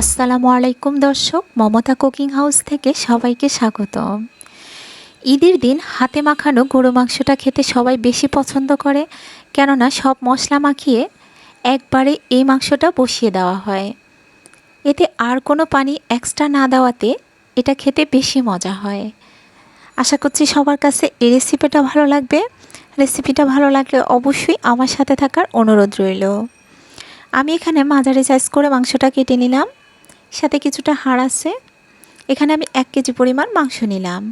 আসসালামু আলাইকুম দর্শক, মমতা কুকিং হাউস থেকে সবাইকে স্বাগত ঈদের দিন হাতে মাখানো গরু মাংসটা খেতে সবাই বেশি পছন্দ করে, কেননা সব মশলা মাখিয়ে একবারে এই মাংসটা বসিয়ে দেওয়া হয়। এতে আর কোনো পানি এক্সট্রা না দেওয়াতে এটা খেতে বেশি মজা হয়। আশা করছি সবার কাছে এই রেসিপিটা ভালো লাগবে। রেসিপিটা ভালো লাগলে অবশ্যই আমার সাথে থাকার অনুরোধ রইল। আমি এখানে মাঝারি সাইজ করে মাংসটা কেটে নিলাম। সাথে কিছুটা হাড় আছে। এখানে আমি এক কেজি পরিমাণ মাংস নিলাম।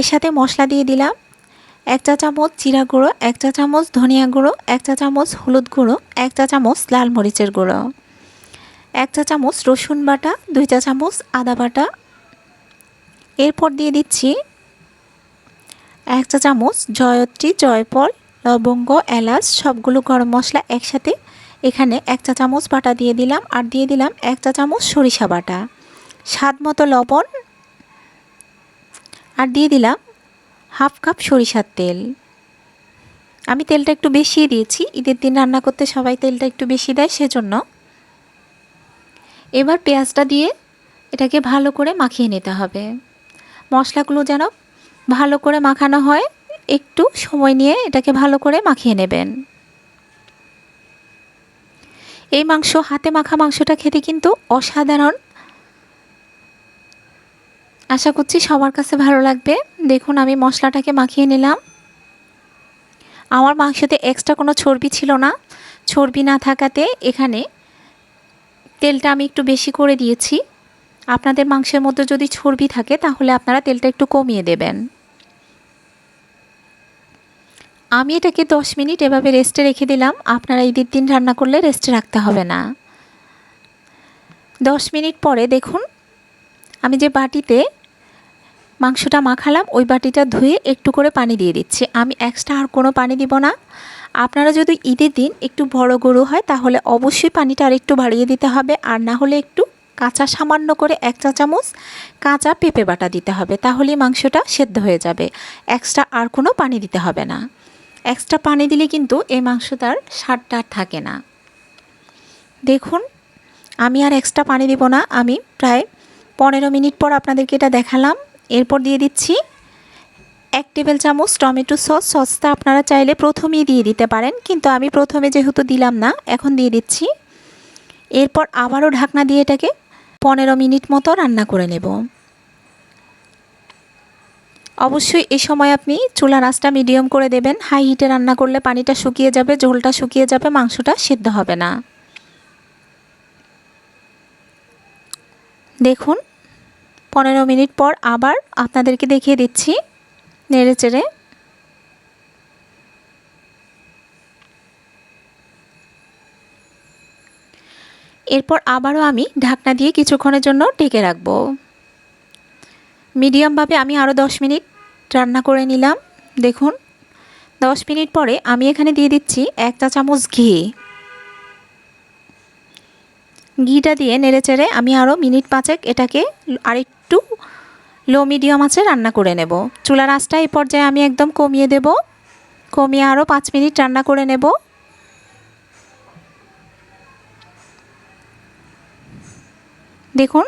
এর সাথে মশলা দিয়ে দিলাম এক চা চামচ জিরা গুঁড়ো, এক চা চামচ ধনিয়া গুঁড়ো, এক চা চামচ হলুদ গুঁড়ো, এক চা চামচ লাল মরিচের গুঁড়ো, এক চা চামচ রসুন বাটা, দুই চা চামচ আদা বাটা। এরপর দিয়ে দিচ্ছি এক চা চামচ জয়ত্রী জয়পল লবঙ্গ, এলাচ, সবগুলো গরম মশলা একসাথে এখানে এক চা চামচ বাটা দিয়ে দিলাম আর দিয়ে দিলাম এক চা চামচ সরিষা বাটা। স্বাদ মতো লবণ আর দিয়ে দিলাম হাফ কাপ সরিষার তেল। আমি তেলটা একটু বেশি দিয়েছি, ঈদের দিন রান্না করতে সবাই তেলটা একটু বেশি দেয় সেজন্য। এবার পেঁয়াজটা দিয়ে এটাকে ভালো করে মাখিয়ে নিতে হবে। মশলাগুলো যেন ভালো করে মাখানো হয়, একটু সময় নিয়ে এটাকে ভালো করে মাখিয়ে নেবেন। এই মাংস, হাতে মাখা মাংসটা খেতে কিন্তু অসাধারণ। আশা করছি সবার কাছে ভালো লাগবে। দেখুন, আমি মশলাটাকে মাখিয়ে নিলাম। আমার মাংসতে এক্সট্রা কোনো চর্বি ছিল না। চর্বি না থাকাতে এখানে তেলটা আমি একটু বেশি করে দিয়েছি। আপনাদের মাংসের মধ্যে যদি চর্বি থাকে, তাহলে আপনারা তেলটা একটু কমিয়ে দেবেন। আমি এটাকে দশ মিনিট এভাবে রেস্টে রেখে দিলাম। আপনারা ঈদের দিন রান্না করলে রেস্টে রাখতে হবে না। দশ মিনিট পরে দেখুন, আমি যে বাটিতে মাংসটা মাখালাম, ওই বাটিটা ধুয়ে একটু করে পানি দিয়ে দিচ্ছি। আমি এক্সট্রা আর কোনো পানি দিব না। আপনারা যদি ঈদের দিন একটু বড় গরু হয়, তাহলে অবশ্যই পানিটা আর একটু বাড়িয়ে দিতে হবে। আর না হলে একটু কাঁচা সামান্য করে এক চা চামচ কাঁচা পেঁপে বাটা দিতে হবে। তাহলেই মাংসটা সেদ্ধ হয়ে যাবে। এক্সট্রা আর কোনো পানি দিতে হবে না। এক্সট্রা পানি দিলে কিন্তু এই মাংসটার স্বাদটা আর থাকে না। দেখুন, আমি আর এক্সট্রা পানি দিব না। আমি প্রায় পনেরো মিনিট পর আপনাদেরকে এটা দেখালাম। এরপর দিয়ে দিচ্ছি এক টেবিল চামচ টমেটো সস। সসটা আপনারা চাইলে প্রথমেই দিয়ে দিতে পারেন, কিন্তু আমি প্রথমে যেহেতু দিলাম না, এখন দিয়ে দিচ্ছি। এরপর আবারও ঢাকনা দিয়ে এটাকে পনেরো মিনিট মতো রান্না করে নেব। অবশ্যই এই সময় আপনি চুলার আঁচটা মিডিয়াম করে দেবেন। হাই হিটে রান্না করলে পানিটা শুকিয়ে যাবে, ঝোলটা শুকিয়ে যাবে, মাংসটা সিদ্ধ হবে না। দেখুন, পনেরো মিনিট পর আবার আপনাদেরকে দেখিয়ে দিচ্ছি নেড়ে চেড়ে। এরপর আবারও আমি ঢাকনা দিয়ে কিছুক্ষণের জন্য ঢেকে রাখব। মিডিয়ামভাবে আমি আরও দশ মিনিট রান্না করে নিলাম। দেখুন, দশ মিনিট পরে আমি এখানে দিয়ে দিচ্ছি এক চা চামচ ঘি। ঘিটা দিয়ে নেড়ে চেড়ে আমি আরও মিনিট পাঁচেক এটাকে আরেকটু লো মিডিয়াম আছে রান্না করে নেব। চুলার আঁচটা এই পর্যায়ে আমি একদম কমিয়ে দেব। কমিয়ে আরও পাঁচ মিনিট রান্না করে নেব। দেখুন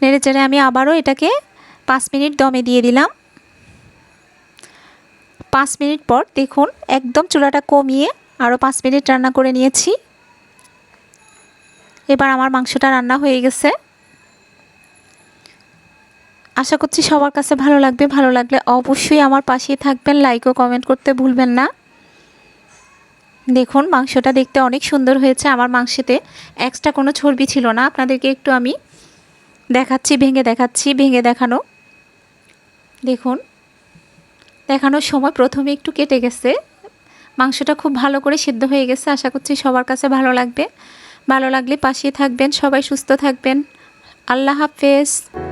নেড়ে চেড়ে আমি আবারও এটাকে পাঁচ মিনিট দমে দিয়ে দিলাম। পাঁচ মিনিট পর দেখুন একদম চুলাটা কমিয়ে আরও পাঁচ মিনিট রান্না করে নিয়েছি। এবার আমার মাংসটা রান্না হয়ে গেছে। আশা করছি সবার কাছে ভালো লাগবে। ভালো লাগলে অবশ্যই আমার পাশেই থাকবেন। লাইক ও কমেন্ট করতে ভুলবেন না। দেখুন মাংসটা দেখতে অনেক সুন্দর হয়েছে। আমার মাংসেতে এক্সট্রা কোনো চর্বি ছিল না। আপনাদেরকে একটু আমি দেখাচ্ছি, ভেঙে দেখাচ্ছি, ভেঙে দেখানো। দেখুন, দেখানোর সময় প্রথমে একটু কেটে গেছে। মাংসটা খুব ভালো করে সিদ্ধ হয়ে গেছে। আশা করছি সবার কাছে ভালো লাগবে। ভালো লাগলে পাশে থাকবেন, সবাই সুস্থ থাকবেন। আল্লাহ হাফেজ।